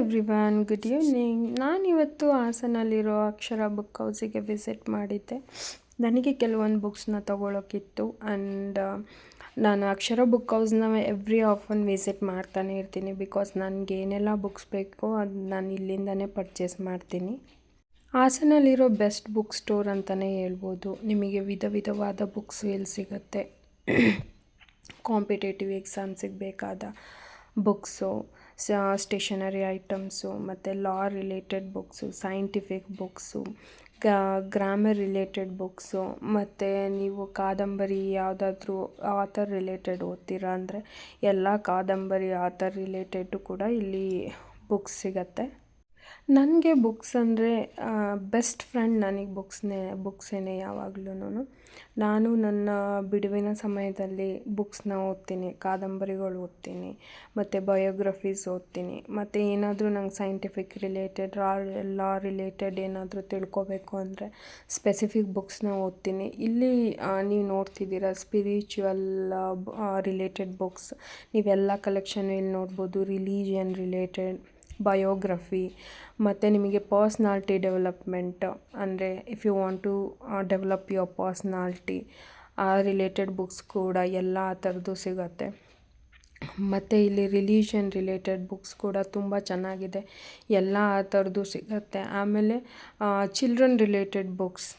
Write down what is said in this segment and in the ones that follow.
Everyone good evening ನಾನಿವತ್ತು ಹಾಸನಲ್ಲಿರೋ ಅಕ್ಷರ book ಹೌಸಿಗೆ visit ಮಾಡಿದ್ದೆ. ನನಗೆ ಕೆಲವೊಂದು ಬುಕ್ಸ್ನ ತೊಗೊಳೋಕ್ಕಿತ್ತು ಆ್ಯಂಡ್ ನಾನು ಅಕ್ಷರ ಬುಕ್ ಹೌಸ್ನ ಎವ್ರಿ ಆಫನ್ ವಿಸಿಟ್ ಮಾಡ್ತಾನೆ ಇರ್ತೀನಿ ಬಿಕಾಸ್ ನನಗೆ ಏನೆಲ್ಲ ಬುಕ್ಸ್ ಬೇಕೋ ಅದು ನಾನು ಇಲ್ಲಿಂದನೇ ಪರ್ಚೇಸ್ ಮಾಡ್ತೀನಿ. ಹಾಸನಲ್ಲಿರೋ ಬೆಸ್ಟ್ ಬುಕ್ ಸ್ಟೋರ್ ಅಂತಲೇ ಹೇಳ್ಬೋದು. ನಿಮಗೆ ವಿಧ ವಿಧವಾದ ಬುಕ್ಸ್ ಎಲ್ಲಿ ಸಿಗುತ್ತೆ. ಕಾಂಪಿಟೇಟಿವ್ ಎಕ್ಸಾಮ್ಸಿಗೆ ಬೇಕಾದ ಬುಕ್ಸು ಸ್ಟೇಷನರಿ ಐಟಮ್ಸು, ಮತ್ತು law related books, scientific books grammar related books, ಮತ್ತು ನೀವು ಕಾದಂಬರಿ ಯಾವುದಾದ್ರೂ ಆಥರ್ ರಿಲೇಟೆಡ್ ಓದ್ತೀರಾ ಅಂದರೆ ಎಲ್ಲ ಕಾದಂಬರಿ, ಆಥರ್ ರಿಲೇಟೆಡ್ಡು ಕೂಡ ಇಲ್ಲಿ ಬುಕ್ಸ್ ಸಿಗತ್ತೆ. ನನಗೆ ಬುಕ್ಸ್ ಅಂದರೆ ಬೆಸ್ಟ್ ಫ್ರೆಂಡ್ ನನಗೆ ಬುಕ್ಸ್ನೇ ಬುಕ್ಸೇನೆ ಯಾವಾಗ್ಲೂ ನಾನು ನನ್ನ ಬಿಡುವಿನ ಸಮಯದಲ್ಲಿ ಬುಕ್ಸ್ನ ಓದ್ತೀನಿ, ಕಾದಂಬರಿಗಳು ಓದ್ತೀನಿ, ಮತ್ತು ಬಯೋಗ್ರಫೀಸ್ ಓದ್ತೀನಿ, ಮತ್ತು ಏನಾದರೂ ನಂಗೆ ಸೈಂಟಿಫಿಕ್ ರಿಲೇಟೆಡ್ ರಾ ಲಾ ರಿಲೇಟೆಡ್ ಏನಾದರೂ ತಿಳ್ಕೊಬೇಕು ಅಂದರೆ ಸ್ಪೆಸಿಫಿಕ್ ಬುಕ್ಸ್ನ ಓದ್ತೀನಿ. ಇಲ್ಲಿ ನೀವು ನೋಡ್ತಿದ್ದೀರ ಸ್ಪಿರಿಚುವಲ್ ರಿಲೇಟೆಡ್ ಬುಕ್ಸ್ ನೀವೆಲ್ಲ ಕಲೆಕ್ಷನ್ ಇಲ್ಲಿ ನೋಡ್ಬೋದು ರಿಲೀಜಿಯನ್ ರಿಲೇಟೆಡ್ ಬಯೋಗ್ರಫಿ ಮತ್ತು ನಿಮಗೆ ಪರ್ಸ್ನಾಲ್ಟಿ ಡೆವಲಪ್ಮೆಂಟ್ ಅಂದರೆ if you want to develop your personality ಆ ರಿಲೇಟೆಡ್ ಬುಕ್ಸ್ ಕೂಡ ಎಲ್ಲ ಆ ಥರದ್ದು ಸಿಗುತ್ತೆ. ಮತ್ತು ಇಲ್ಲಿ ರಿಲೀಜನ್ ರಿಲೇಟೆಡ್ ಬುಕ್ಸ್ ಕೂಡ ತುಂಬ ಚೆನ್ನಾಗಿದೆ. ಎಲ್ಲ ಆ ಥರದ್ದು ಸಿಗುತ್ತೆ. ಆಮೇಲೆ ಚಿಲ್ಡ್ರನ್ ರಿಲೇಟೆಡ್ ಬುಕ್ಸ್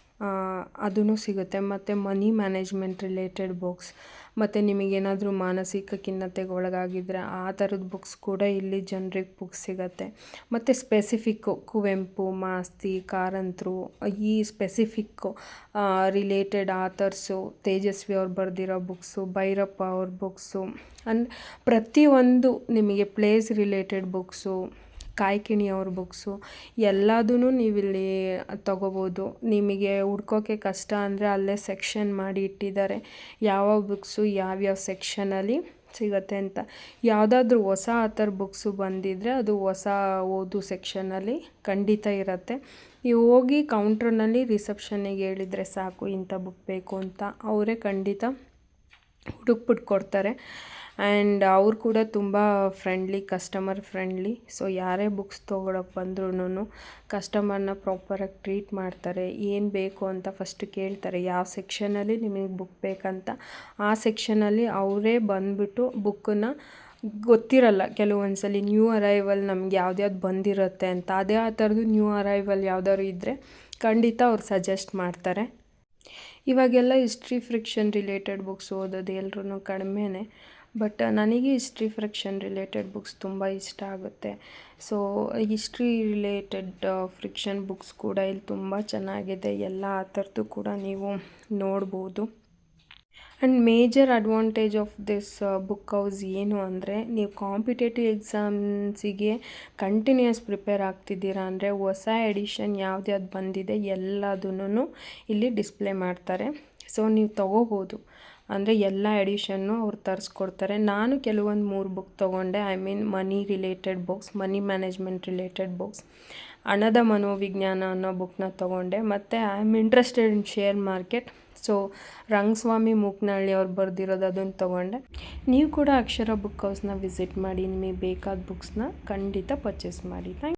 ಅದೂ ಸಿಗುತ್ತೆ. ಮತ್ತು ಮನಿ ಮ್ಯಾನೇಜ್ಮೆಂಟ್ ರಿಲೇಟೆಡ್ ಬುಕ್ಸ್ ಮತ್ತು ನಿಮಗೇನಾದರೂ ಮಾನಸಿಕ ಖಿನ್ನತೆಗೆ ಒಳಗಾಗಿದ್ದರೆ ಆ ಥರದ ಬುಕ್ಸ್ ಕೂಡ ಇಲ್ಲಿ ಜನ್ರಿಗೆ ಬುಕ್ಸ್ ಸಿಗುತ್ತೆ. ಮತ್ತು ಸ್ಪೆಸಿಫಿಕ್ಕು ಕುವೆಂಪು, ಮಾಸ್ತಿ, ಕಾರಂತರು, ಈ ಸ್ಪೆಸಿಫಿಕ್ಕು ರಿಲೇಟೆಡ್ ಆಥರ್ಸು ತೇಜಸ್ವಿ ಅವ್ರು ಬರೆದಿರೋ ಬುಕ್ಸು ಭೈರಪ್ಪ ಅವ್ರ ಬುಕ್ಸು ಅಂಡ್ ಪ್ರತಿಯೊಂದು ನಿಮಗೆ ಪ್ಲೇಸ್ ರಿಲೇಟೆಡ್ ಬುಕ್ಸು ಕಾಯ್ಕಿಣಿ ಅವ್ರ ಬುಕ್ಸು ಎಲ್ಲದೂ ನೀವಿಲ್ಲಿ ತೊಗೋಬೋದು. ನಿಮಗೆ ಹುಡ್ಕೋಕ್ಕೆ ಕಷ್ಟ ಅಂದರೆ ಅಲ್ಲೇ ಸೆಕ್ಷನ್ ಮಾಡಿ ಇಟ್ಟಿದ್ದಾರೆ. ಯಾವ ಬುಕ್ಸು ಯಾವ್ಯಾವ ಸೆಕ್ಷನಲ್ಲಿ ಸಿಗುತ್ತೆ ಅಂತ. ಯಾವುದಾದ್ರೂ ಹೊಸ ಆಥರ್ ಬುಕ್ಸು ಬಂದಿದ್ದರೆ ಅದು ಹೊಸ ಓದು ಸೆಕ್ಷನಲ್ಲಿ ಖಂಡಿತ ಇರುತ್ತೆ. ನೀವು ಹೋಗಿ ಕೌಂಟ್ರ್ನಲ್ಲಿ ರಿಸೆಪ್ಷನ್ನಿಗೆ ಹೇಳಿದರೆ ಸಾಕು ಇಂಥ ಬುಕ್ ಬೇಕು ಅಂತ. ಅವರೇ ಖಂಡಿತ ಹುಡುಕ್ಬಿಟ್ಟು ಕೊಡ್ತಾರೆ ಆ್ಯಂಡ್ ಅವ್ರು ಕೂಡ ತುಂಬ ಫ್ರೆಂಡ್ಲಿ ಕಸ್ಟಮರ್ ಫ್ರೆಂಡ್ಲಿ ಸೊ ಯಾರೇ ಬುಕ್ಸ್ ತೊಗೊಳಕ್ಕೆ ಬಂದ್ರೂ ಕಸ್ಟಮರ್ನ ಪ್ರಾಪರಾಗಿ ಟ್ರೀಟ್ ಮಾಡ್ತಾರೆ. ಏನು ಬೇಕು ಅಂತ ಫಸ್ಟ್ ಕೇಳ್ತಾರೆ. ಯಾವ ಸೆಕ್ಷನಲ್ಲಿ ನಿಮಗೆ ಬುಕ್ ಬೇಕಂತ. ಆ ಸೆಕ್ಷನಲ್ಲಿ ಅವರೇ ಬಂದುಬಿಟ್ಟು ಬುಕ್ಕನ್ನ ಗೊತ್ತಿರಲ್ಲ. ಕೆಲವೊಂದು ಸಲ ನ್ಯೂ ಅರೈವಲ್ ನಮ್ಗೆ ಯಾವ್ದ್ಯಾವ್ದು ಬಂದಿರುತ್ತೆ ಅಂತ. ಅದೇ ಆ ಥರದ್ದು ನ್ಯೂ ಅರೈವಲ್ ಯಾವ್ದಾದ್ರು ಇದ್ದರೆ ಖಂಡಿತ ಅವ್ರು ಸಜೆಸ್ಟ್ ಮಾಡ್ತಾರೆ. ಇವಾಗೆಲ್ಲ ಹಿಸ್ಟ್ರಿ ಫ್ರಿಕ್ಷನ್ ರಿಲೇಟೆಡ್ ಬುಕ್ಸ್ ಓದೋದು ಎಲ್ರೂ ಕಡಿಮೆನೇ. ಬಟ್ ನನಗೆ ಹಿಸ್ಟ್ರಿ ಫ್ರಿಕ್ಷನ್ ರಿಲೇಟೆಡ್ ಬುಕ್ಸ್ ತುಂಬ ಇಷ್ಟ ಆಗುತ್ತೆ. So history related fiction books ಕೂಡ ಇಲ್ಲಿ ತುಂಬ ಚೆನ್ನಾಗಿದೆ. ಎಲ್ಲ ಆ ಥರದ್ದು ಕೂಡ ನೀವು ನೋಡ್ಬೋದು. And major advantage of this book house ಏನು ಅಂದರೆ, ನೀವು ಕಾಂಪಿಟೇಟಿವ್ ಎಕ್ಸಾಮ್ಸಿಗೆ ಕಂಟಿನ್ಯೂಯಸ್ ಪ್ರಿಪೇರ್ ಆಗ್ತಿದ್ದೀರಾ ಅಂದರೆ, ಹೊಸ ಎಡಿಷನ್ ಯಾವ್ದ್ಯಾವ್ದು ಬಂದಿದೆ ಎಲ್ಲದನ್ನೂ ಇಲ್ಲಿ ಡಿಸ್ಪ್ಲೇ ಮಾಡ್ತಾರೆ. ಸೊ ನೀವು ತೊಗೋಬೋದು. ಅಂದರೆ ಎಲ್ಲ ಎಡಿಷನ್ನು ಅವ್ರು ತರಿಸ್ಕೊಡ್ತಾರೆ. ನಾನು ಕೆಲವೊಂದು ಮೂರು ಬುಕ್ ತೊಗೊಂಡೆ. I mean money related books money management related books ಹಣದ ಮನೋವಿಜ್ಞಾನ ಅನ್ನೋ ಬುಕ್ನ ತೊಗೊಂಡೆ. ಮತ್ತು I am interested in share market so Rangaswamy Mooknahalli ಅವ್ರು ಬರೆದಿರೋದು ಅದನ್ನು ತೊಗೊಂಡೆ. ನೀವು ಕೂಡ ಅಕ್ಷರ ಬುಕ್ ಹೌಸ್ನ ವಿಸಿಟ್ ಮಾಡಿ, ನಿಮಗೆ ಬೇಕಾದ ಬುಕ್ಸ್ನ ಖಂಡಿತ ಪರ್ಚೇಸ್ ಮಾಡಿ. ಥ್ಯಾಂಕ್